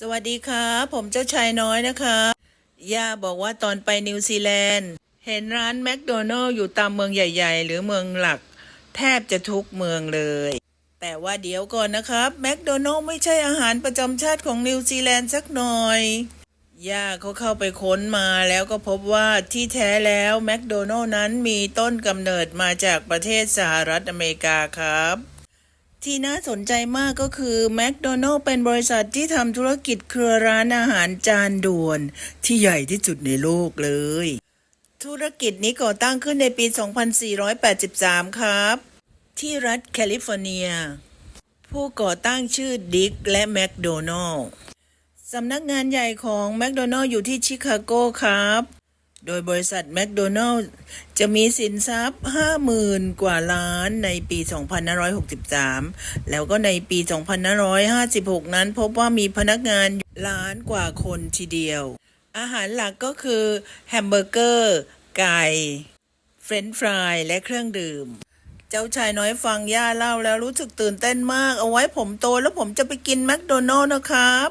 สวัสดีครับ ผมเจ้าชายน้อยนะคะ ย่าบอกว่าตอนไปนิวซีแลนด์ เห็นร้านแมคโดนัลล์อยู่ตามเมืองใหญ่ ๆ หรือเมืองหลัก แทบจะทุกเมืองเลย แต่ว่าเดี๋ยวก่อนนะครับแมคโดนัลล์ไม่ใช่อาหารประจำชาติของนิวซีแลนด์สักหน่อย ย่าเขาเข้าไปค้นมาแล้วก็พบว่าที่แท้แล้วแมคโดนัลล์นั้นมีต้นกำเนิดมาจากประเทศสหรัฐอเมริกาครับ ที่น่าสนใจมากก็คือแมคโดนัลล์เป็นบริษัทที่ทำธุรกิจเครือร้านอาหารจานด่วน ที่ใหญ่ที่สุดในโลกเลย ธุรกิจนี้ก่อตั้งขึ้นในปี 2483 ครับ ที่รัฐแคลิฟอร์เนีย ผู้ก่อตั้งชื่อดิกและแมคโดนัลล์สำนักงานใหญ่ของแมคโดนัลล์อยู่ที่ชิคาโกครับ โดยบริษัทแมคโดนัลล์จะมีสินทรัพย์ 50,000 กว่าล้านในปี 2563 แล้วก็ในปี 2556 นั้นพบว่ามีพนักงานล้านกว่าคนทีเดียว อาหารหลักก็คือแฮมเบอร์เกอร์ ไก่ เฟรนช์ฟราย และเครื่องดื่ม เจ้าชายน้อยฟังย่าเล่าแล้วรู้สึกตื่นเต้นมาก เอาไว้ผมโตแล้วผมจะไปกินแมคโดนัลล์นะครับ